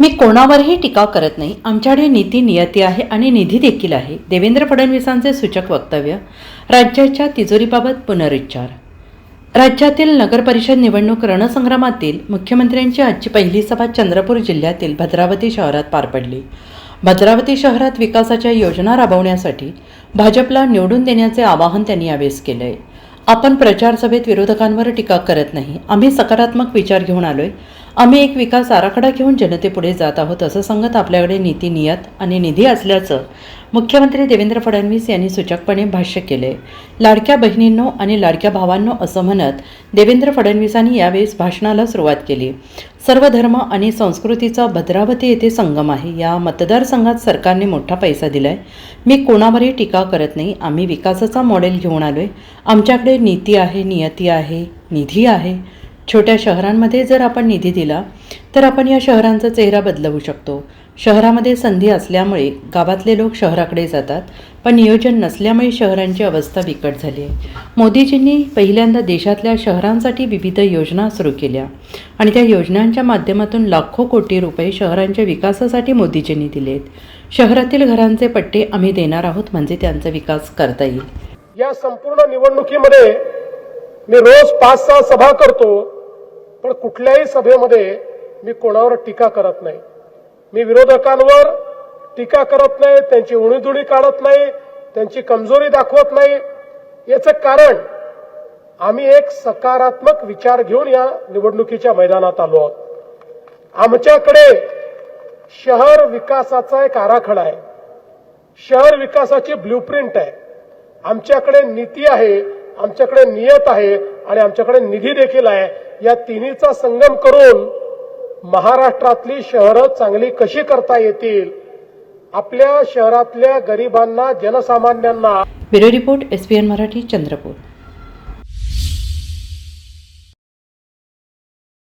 मी कोणावरही टीका करत नाही. आमच्याकडे नीती नियती आहे आणि निधी देखील आहे. देवेंद्र फडणवीसांचे सूचक वक्तव्य राज्याच्या तिजोरीबाबत पुनरुच्चार. राज्यातील नगरपरिषद निवडणूक रणसंग्रामातील मुख्यमंत्र्यांची आजची पहिली सभा चंद्रपूर जिल्ह्यातील भद्रावती शहरात पार पडली. भद्रावती शहरात विकासाच्या योजना राबवण्यासाठी भाजपला निवडून देण्याचे आवाहन त्यांनी यावेळेस केलंय. आहे आपण प्रचार सभेत विरोधकांवर टीका करत नाही. आम्ही सकारात्मक विचार घेऊन आलोय. आम्ही एक विकास आराखडा घेऊन जनतेपुढे जात आहोत असं सांगत आपल्याकडे नीती नियत आणि निधी असल्याचं मुख्यमंत्री देवेंद्र फडणवीस यांनी सूचकपणे भाष्य केले. लाडक्या बहिणींनो आणि लाडक्या भावांनो असं म्हणत देवेंद्र फडणवीसांनी यावेळेस भाषणाला सुरुवात केली. सर्व धर्म आणि संस्कृतीचा भद्रावती येथे संगम आहे. या मतदारसंघात सरकारने मोठा पैसा दिलाय. मी कोणावरही टीका करत नाही. आम्ही विकासाचा मॉडेल घेऊन आलोय. आमच्याकडे नीती आहे नियती आहे निधी आहे. छोट्या शहरांमध्ये जर आपण निधी दिला तर आपण या शहरांचा चेहरा बदलवू शकतो. शहरामध्ये संधी असल्यामुळे गावातले लोक शहराकडे जातात पण नियोजन नसल्यामुळे शहरांची अवस्था बिकट झाली आहे. मोदीजींनी पहिल्यांदा देशातल्या शहरांसाठी विविध योजना सुरू केल्या आणि त्या योजनांच्या माध्यमातून लाखो कोटी रुपये शहरांच्या विकासासाठी मोदीजींनी दिलेत. शहरातील घरांचे पट्टे आम्ही देणार आहोत म्हणजे त्यांचा विकास करता येईल. या संपूर्ण निवडणुकीमध्ये मी रोज पाच सहा सभा करतो. पण कुठल्याही सभेमध्ये मी कोणावर टीका करत नाही. मी विरोधकांवर टीका करत नाही त्यांची उणीधुणी काढत नाही त्यांची कमजोरी दाखवत नाही. याचं कारण आम्ही एक सकारात्मक विचार घेऊन या निवडणुकीच्या मैदानात आलो आहोत. आमच्याकडे शहर विकासाचा एक आराखडा आहे. शहर विकासाची ब्ल्यूप्रिंट आहे. आमच्याकडे नीती आहे आमच्याकडे नियत आहे आणि आमच्याकडे निधी देखील आहे. या तिन्हीचा संगम करून महाराष्ट्रातली शहरं चांगली कशी करता येतील? आपल्या शहरातल्या गरिबांना जनसामान्यांना. Bureau report S Marathi Chandrapur.